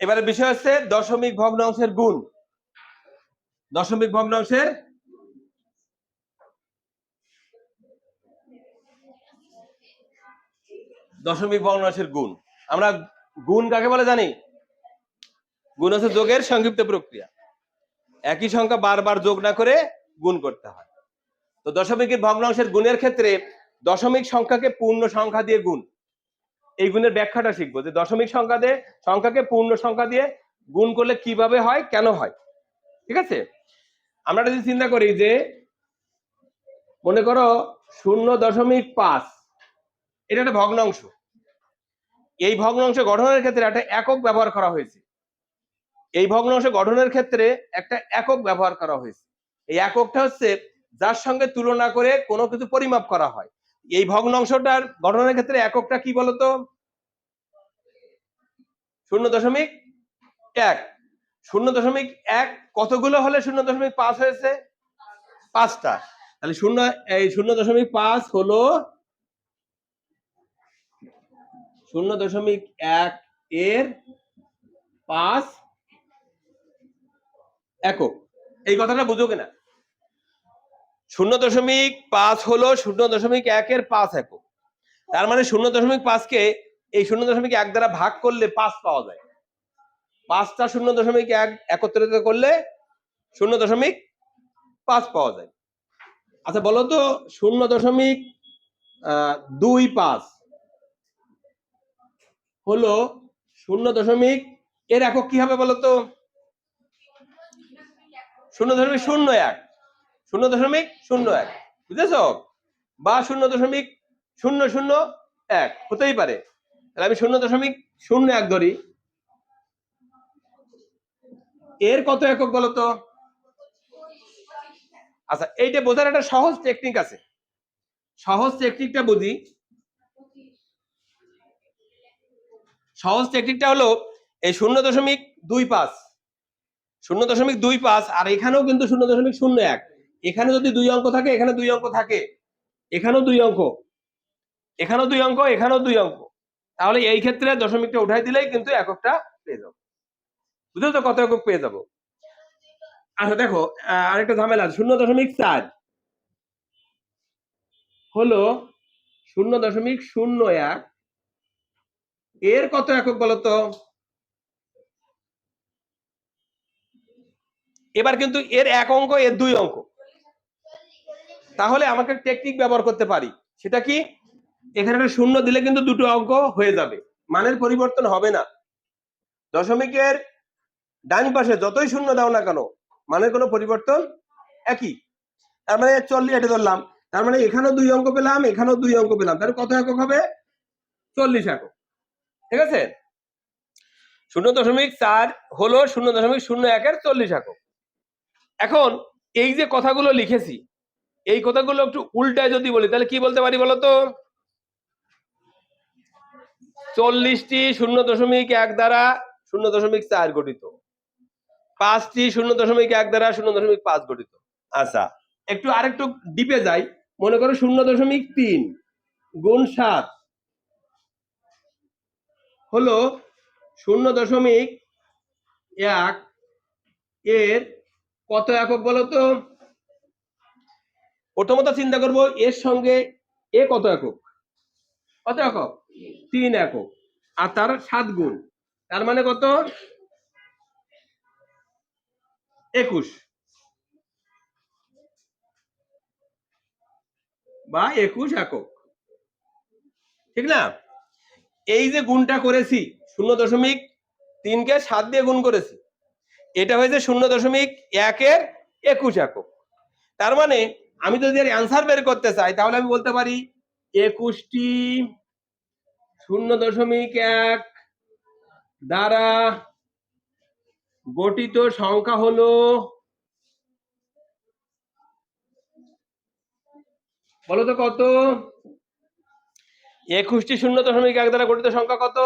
এবারে বিষয় হচ্ছে দশমিক ভগ্নাংশের গুণ। দশমিক ভগ্নাংশের দশমিক ভগ্নাংশের গুণ। আমরা গুণ কাকে বলে জানি? গুণ হচ্ছে যোগের সংক্ষিপ্ত প্রক্রিয়া। একই সংখ্যা বারবার যোগ না করে গুণ করতে হয়। তো দশমিকের ভগ্নাংশের গুণের ক্ষেত্রে দশমিক সংখ্যাকে পূর্ণ সংখ্যা দিয়ে গুণ। এই গুণের ব্যাখ্যাটা শিখব যে দশমিক সংখ্যা দিয়ে সংখ্যাকে পূর্ণ সংখ্যা দিয়ে গুণ করলে কীভাবে হয়, কেন হয়? ঠিক আছে? আমরা যদি চিন্তা করি যে মনে করো শূন্য দশমিক পাঁচ, এটা একটা ভগ্নাংশ। এই ভগ্নাংশ গঠনের ক্ষেত্রে একটা একক ব্যবহার করা হয়েছে। এই ভগ্নাংশ গঠনের ক্ষেত্রে একটা একক ব্যবহার করা হয়েছে। এই এককটা হচ্ছে যার সঙ্গে তুলনা করে কোনো কিছু পরিমাপ করা হয়। এই ভগ্নাংশটার গঠনের ক্ষেত্রে এককটা কি বলতো? শূন্য দশমিক এক। শূন্য দশমিক এক কতগুলো হলে শূন্য দশমিক পাঁচ হয়েছে? পাঁচটা। তাহলে শূন্য, এই শূন্য দশমিক পাঁচ হলো শূন্য দশমিক এক এর পাঁচ একক। এই কথাটা বুঝো কিনা? শূন্য দশমিক পাঁচ হলো শূন্য দশমিক একের পাঁচ একক। তার মানে শূন্য দশমিক পাঁচকে এই শূন্য দশমিক এক দ্বারা ভাগ করলে পাঁচ পাওয়া যায়। পাঁচটা শূন্য দশমিক এক একত্রিত করলে শূন্য দশমিক পাঁচ পাওয়া যায়। আচ্ছা বলো তো, শূন্য দশমিক দুই পাঁচ হলো শূন্য দশমিক এর একক কি হবে বলো তো শূন্য দশমিক শূন্য এক। শূন্য দশমিক শূন্য এক। বুঝেছ? বা শূন্য দশমিক শূন্য শূন্য এক। হতেই পারে। তাহলে আমি শূন্য দশমিক শূন্য এক ধরি। এর কত একক বলতো? আচ্ছা এইটা বোঝার একটা সহজ টেকনিক আছে। সহজ টেকনিকটা বুঝি। সহজ টেকনিকটা হলো এই শূন্য দশমিক দুই পাঁচ। শূন্য দশমিক দুই পাঁচ, আর এখানেও কিন্তু শূন্য দশমিক শূন্য এক। এখানে যদি দুই অঙ্ক থাকে, এখানে দুই অঙ্ক থাকে। এখানেও দুই অঙ্ক। এখানেও দুই অঙ্ক, এখানেও দুই অঙ্ক। তাহলে এই ক্ষেত্রে দশমিকটা উঠাই দিলেই কিন্তু এককটা পেয়ে যাব। বুঝলো তো কত একক পেয়ে যাব? আচ্ছা দেখো আরেকটা ঝামেলা শূন্য দশমিক চার হলো শূন্য দশমিক শূন্য এক। এর কত একক বলতো এবার কিন্তু এর এক অঙ্ক, এর দুই অঙ্ক। তাহলে আমাকে টেকনিক ব্যবহার করতে পারি। সেটা কি? এখানে একটা শূন্য দিলে কিন্তু দুটো অঙ্ক হয়ে যাবে। মানের পরিবর্তন হবে না। দশমিকের ডান পাশে যতই শূন্য দাও না কেন, মানের কোনো পরিবর্তন একই। তার মানে চল্লিশ এটা ধরলাম। তার মানে এখানেও দুই অঙ্ক পেলাম, এখানেও দুই অঙ্ক পেলাম। তাহলে কত একক হবে? চল্লিশ একক। ঠিক আছে? শূন্য দশমিক চার হলো শূন্য দশমিক শূন্য একের চল্লিশ একক। এখন এই যে কথাগুলো লিখেছি এই কথাগুলো একটু উল্টায় যদি বলি, তাহলে কি বলতে পারি বলতো? চল্লিশটি শূন্য দশমিক এক দ্বারা শূন্য দশমিক চার গঠিত। পাঁচটি শূন্য দশমিক এক দ্বারা শূন্য দশমিক পাঁচ গঠিত। আচ্ছা একটু আরেকটু ডিপে যাই। মনে করো শূন্য দশমিক তিন গুণ সাত হলো শূন্য দশমিক এক এর কত একক বলো তো প্রথমত চিন্তা করব, এর সঙ্গে এ কত একক? কত একক? তিন একক। আর তার সাত গুণ। তার মানে কত? একুশ। বা একুশ একক। ঠিক না? এই যে গুণটা করেছি, শূন্য দশমিক তিনকে সাত দিয়ে গুণ করেছি। এটা হয়েছে শূন্য দশমিক একের একুশ একক। তার মানে আমি যদি এর অ্যান্সার বের করতে চাই, তাহলে আমি বলতে পারি একুশটি শূন্য দশমিক এক দ্বারা গঠিত সংখ্যা হলো বলো তো কত? একুশটি শূন্য দশমিক এক দ্বারা গঠিত সংখ্যা কত?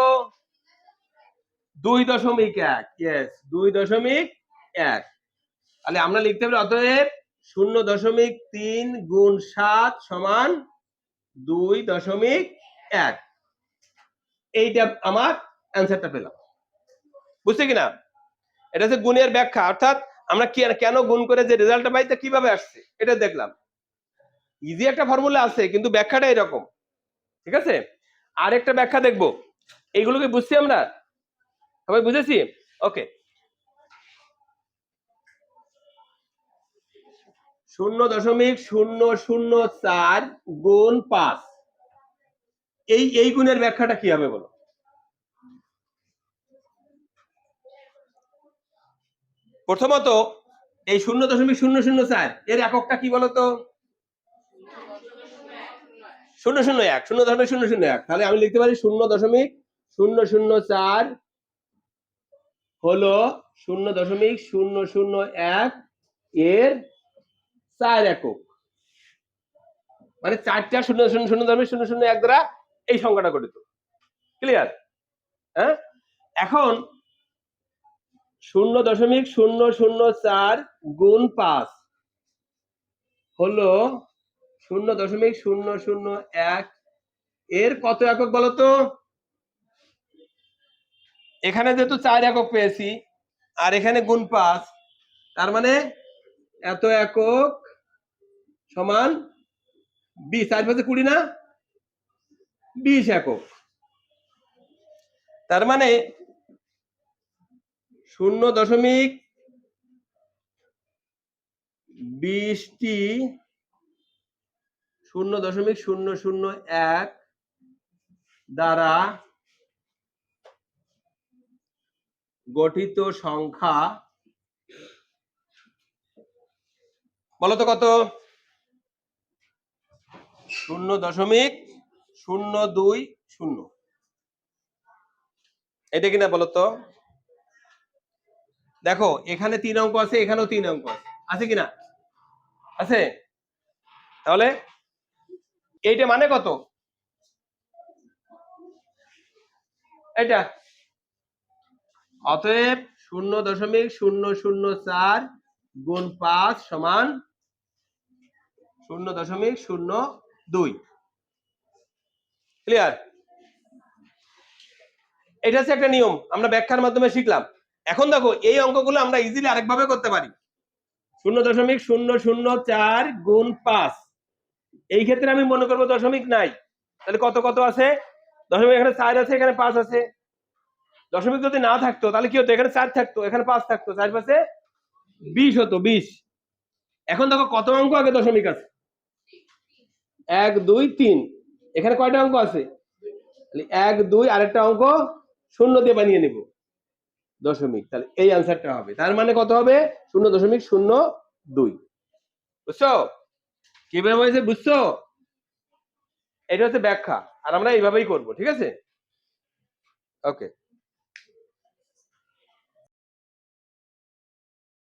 দুই দশমিক এক ইয়েস দুই দশমিক এক। তাহলে আমরা লিখতে পারি অতএব শূন্য দশমিক তিন গুণ সাত সমান দুই দশমিক এক। এইটা আমার অ্যান্সারটা পেলাম। বুঝছে কিনা? এটা হচ্ছে গুণের ব্যাখ্যা। অর্থাৎ আমরা কি- কেন গুণ করে যে রেজাল্টটা পাই, তা কীভাবে আসছে? এটা দেখলাম। ইজি একটা ফর্মুলা আছে, কিন্তু ব্যাখ্যাটা এরকম। ঠিক আছে? আরেকটা ব্যাখ্যা দেখব। এইগুলোকে বুঝছি আমরা? সবাই বুঝেছি? ওকে শূন্য দশমিক শূন্য শূন্য চার গুণ পাঁচ। এই এই গুণের ব্যাখ্যাটা কি হবে বলো? প্রথমত, এই শূন্য দশমিক শূন্য শূন্য চার, এর এককটা কি বলতো শূন্য শূন্য এক, শূন্য দশমিক শূন্য শূন্য এক। তাহলে আমি লিখতে পারি শূন্য দশমিক শূন্য শূন্য চার হলো শূন্য দশমিক শূন্য শূন্য এক এর চার একক। মানে চারটা শূন্য শূন্য শূন্য দশমিক শূন্য শূন্য এক দ্বারা এই সংখ্যাটা গঠিত। ক্লিয়ার হ্যাঁ? এখন শূন্য দশমিক শূন্য শূন্য চার গুণ পাঁচ হলো শূন্য দশমিক শূন্য শূন্য এক। এর কত একক বলতো এখানে যেহেতু চার একক পেয়েছি, আর এখানে গুণ পাঁচ, তার মানে এত একক সমান বিশ চার পাঁচে কুড়ি না? বিশ একক। তার মানে শূন্য দশমিক বিশটি শূন্য দশমিক শূন্য শূন্য এক দ্বারা গঠিত সংখ্যা বলতো কত? শূন্য দশমিক শূন্য দুই শূন্য। এটা কিনা বলতো? দেখো, এখানে তিন অঙ্ক আছে, এখানেও তিন অঙ্ক আছে। কিনা? আছে? তাহলে এইটা মানে কত? এটা অতএব শূন্য দশমিক শূন্য শূন্য চার গুণ পাঁচ সমান শূন্য দশমিক শূন্য দুই। ক্লিয়ার এটা হচ্ছে একটা নিয়ম, আমরা ব্যাখ্যার মাধ্যমে শিখলাম। এখন দেখো, এই অঙ্কগুলো আমরা ইজিলি আরেকভাবে করতে পারি। শূন্য দশমিক শূন্য শূন্য চার গুণ পাঁচ। এই ক্ষেত্রে আমি মনে করব দশমিক নাই। তাহলে কত কত আছে? দশমিক এখানে চার আছে, এখানে পাঁচ আছে। দশমিক যদি না থাকতো, তাহলে কি হতো? এখানে চার থাকতো, এখানে পাঁচ থাকতো। চার পাশে বিশ হতো, বিশ। এখন দেখো, কত অঙ্ক আগে দশমিক আছে? এক, দুই, তিন। এখানে কয়টা অঙ্ক আছে? এক, দুই, আরেকটা অঙ্ক শূন্য দিয়ে বানিয়ে নিব। দশমিক। তাহলে এই আনসারটা হবে। তার মানে কত হবে? শূন্য দশমিক, শূন্য, দুই। বুঝছ? কীভাবে বুঝছ? এটা হচ্ছে ব্যাখ্যা। আর আমরা এইভাবেই করব, ঠিক আছে? ওকে